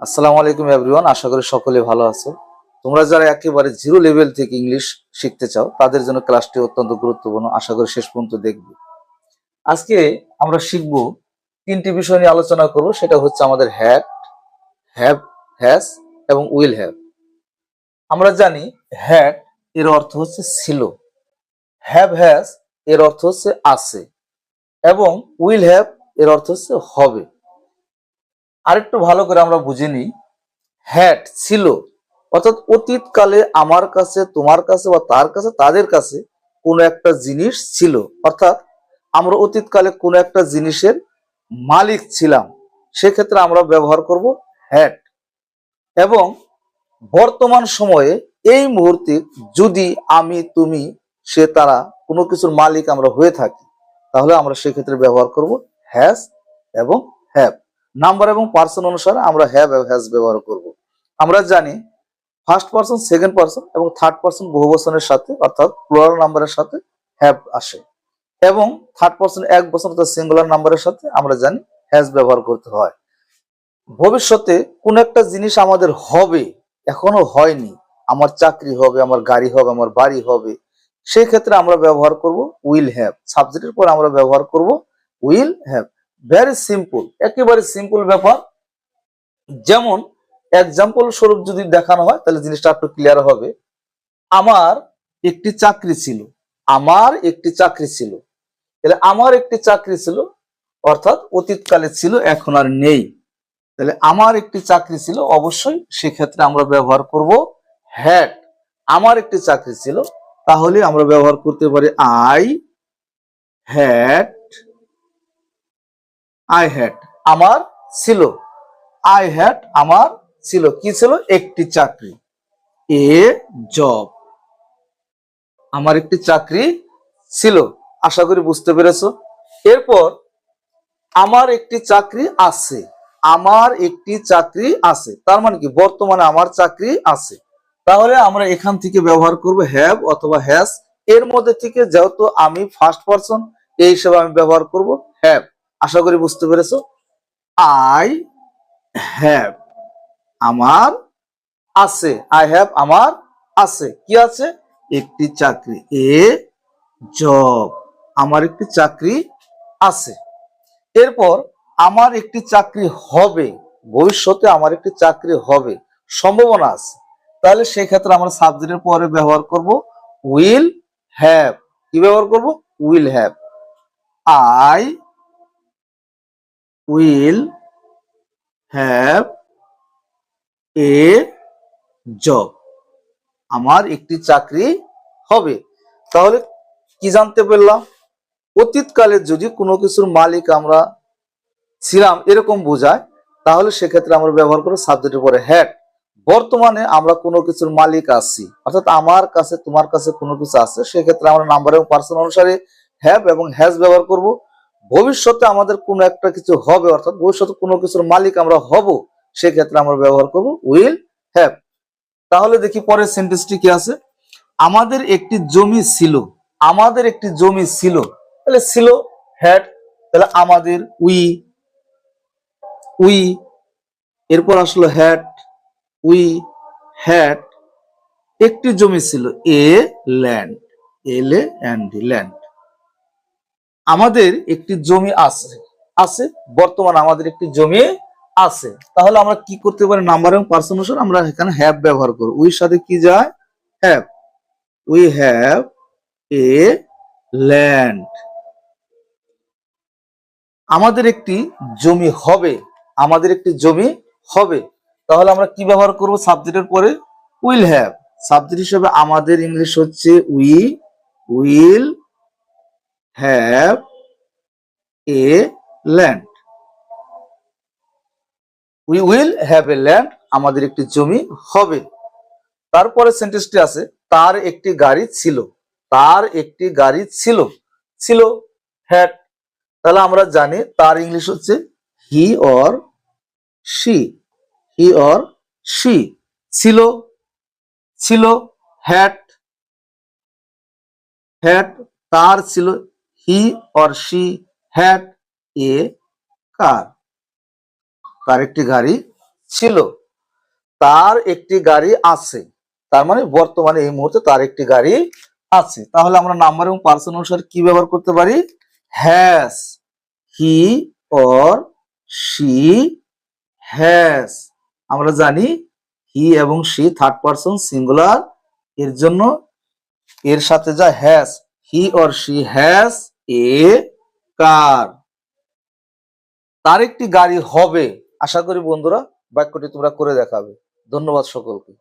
আসসালামু আলাইকুম এভরিওয়ান আশা করি সকলে ভালো আছো। তোমরা যারা একেবারে জিরো লেভেল থেকে ইংলিশ শিখতে চাও, তাদের জন্য ক্লাসটি অত্যন্ত গুরুত্বপূর্ণ, আশা করি শেষ পর্যন্ত দেখবে। আজকে আমরা শিখব তিনটি বিষয় নিয়ে আলোচনা করব, সেটা হচ্ছে আমাদের হ্যাড হ্যাভ হ্যাজ এবং উইল হ্যাভ আমরা জানি হ্যাড এর অর্থ হচ্ছে ছিল। হ্যাভ হ্যাজ এর অর্থ হচ্ছে আছে। এবং উইল হ্যাভ এর অর্থ হচ্ছে হবে। আরেকটু ভালো করে আমরা বুঝে নিই। হ্যাট ছিল। অর্থাৎ অতীতকালে আমার কাছে, তোমার কাছে বা তার কাছে, তাদের কাছে কোনো একটা জিনিস ছিল। অর্থাৎ আমরা অতীতকালে কোনো একটা জিনিসের মালিক ছিলাম। সেক্ষেত্রে আমরা ব্যবহার করব হ্যাট। এবং বর্তমান সময়ে এই মুহূর্তে যদি আমি, তুমি, সে, তারা কোনো কিছুর মালিক আমরা হয়ে থাকি, তাহলে আমরা সেক্ষেত্রে ব্যবহার করব হ্যাজ এবং হ্যাভ। নাম্বার এবং পার্সন অনুসারে আমরা হ্যাভ হ্যাজ ব্যবহার করব। আমরা জানি ফার্স্ট পার্সন সেকেন্ড পার্সন এবং থার্ড পার্সন বহু বচনের সাথে, অর্থাৎ প্লুরাল নাম্বারের সাথে হ্যাভ আসে। এবং থার্ড পার্সন এক বছর অর্থাৎ সিঙ্গুলার নাম্বারের সাথে আমরা জানি হ্যাজ ব্যবহার করতে হয়। ভবিষ্যতে কোন একটা জিনিস আমাদের হবে, এখনও হয়নি। আমার চাকরি হবে, আমার গাড়ি হবে, আমার বাড়ি হবে, সেই ক্ষেত্রে আমরা ব্যবহার করব উইল হ্যাভ সাবজেক্টের পর আমরা ব্যবহার করব উইল হ্যাভ ভেরি সিম্পল একেবারে সিম্পল ব্যাপার। যেমন এক্সাম্পল স্বরূপ যদি দেখানো হয়, তাহলে জিনিসটা একটু ক্লিয়ার হবে। আমার একটি চাকরি ছিল, আমার একটি চাকরি ছিল। তাহলে আমার একটি চাকরি ছিল, অর্থাৎ অতীতকালে ছিল, এখন আর নেই। তাহলে আমার একটি চাকরি ছিল, অবশ্যই সেক্ষেত্রে আমরা ব্যবহার করব হ্যাড আমার একটি চাকরি ছিল, তাহলে আমরা ব্যবহার করতে পারি আই হ্যাড আই হ্যাড আমার ছিল। আই হ্যাড আমার ছিল। কি ছিল? একটি চাকরি। এ জব আমার একটি চাকরি ছিল। আশা করি বুঝতে পেরেছ? এরপর, আমার একটি চাকরি আছে। আমার একটি চাকরি আছে। তার মানে কি? বর্তমানে আমার চাকরি আছে। তাহলে আমরা এখান থেকে ব্যবহার করব হ্যাভ অথবা হ্যাজ এর মধ্যে থেকে যেহেতু আমি ফার্স্ট পারসন এই হিসেবে আমি ব্যবহার করব হ্যাভ আশা করি বুঝতে পেরেছ? আই হ্যাভ আমার আছে। আই হ্যাভ আমার আছে। কি আছে? একটি চাকরি। এ জব আমার একটি চাকরি আছে। এরপর আমার একটি চাকরি হবে। ভবিষ্যতে আমার একটি চাকরি হবে। সম্ভাবনা আছে। তাহলে সেই ক্ষেত্রে আমরা সাবজেক্টের পরে ব্যবহার করব উইল হ্যাভ কি ব্যবহার করব? Will have I will have a job আমার একটি চাকরি হবে। তাহলে কি জানতে পারলাম? অতীতকালে যদি কোনো কিছুর মালিক আমরা ছিলাম এরকম বোঝায়, তাহলে সেক্ষেত্রে আমরা ব্যবহার করব সাবজেক্টের পরে হ্যাড বর্তমানে আমরা কোনো কিছুর মালিক আছি, অর্থাৎ আমার কাছে, তোমার কাছে কোনো কিছু আছে, সেক্ষেত্রে আমরা নাম্বার এবং পার্সন অনুসারে হ্যাভ এবং হ্যাজ ব্যবহার করব। ভবিষ্যতে আমাদের কোনো একটা কিছু হবে, অর্থাৎ ভবিষ্যতে কোনো কিছুর মালিক আমরা হব, সেক্ষেত্রে আমরা ব্যবহার করব উইল হ্যাভ। তাহলে দেখি পরের সেন্টেন্সটি কি আছে? আমাদের একটি জমি ছিল, আমাদের একটি জমি ছিল, তাহলে ছিল হ্যাড তাহলে আমাদের উই উই, এরপর আসলো হ্যাড উই হ্যাড একটি জমি ছিল, a land L A and land আমাদের একটি জমি আছে আছে, বর্তমান আমাদের একটি জমি আছে। তাহলে আমরা কি করতে পারি? নাম্বার এবং পার্সন অনুসারে আমরা এখানে হ্যাভ ব্যবহার করব। উই সাথে কি যায়? Have we have a land আমাদের একটি জমি হবে। আমাদের একটি জমি হবে। তাহলে আমরা কি ব্যবহার করব? সাবজেক্টের পরে উইল হ্যাভ সাবজেক্ট হিসেবে আমাদের ইংলিশ হচ্ছে we will have a land we will have a land আমাদের একটি জমি হবে। তারপরে সেন্টেন্সটি আছে, তার একটি গাড়ি ছিল। তার একটি গাড়ি ছিল। ছিল হ্যাড তাহলে আমরা জানি তার ইংলিশ হচ্ছে he or she he or she ছিল ছিল হ্যাট হ্যাট তার ছিল he or she had a car তার একটি গাড়ি ছিল। তার একটি গাড়ি আছে। তার মানে বর্তমানে এই মুহূর্তে তার একটি গাড়ি আছে। তাহলে আমরা নাম্বার এবং পার্সন অনুসারে কি ব্যবহার করতে পারি? Has he or she has আমরা জানি হি এবং শি থার্ড পার্সন সিঙ্গুলার এর জন্য এর সাথে যা has he or she has a car? তার একটি গাড়ি হবে। আশা করি বন্ধুরা বাক্যটি তোমরা করে দেখাবে। ধন্যবাদ সকলকে।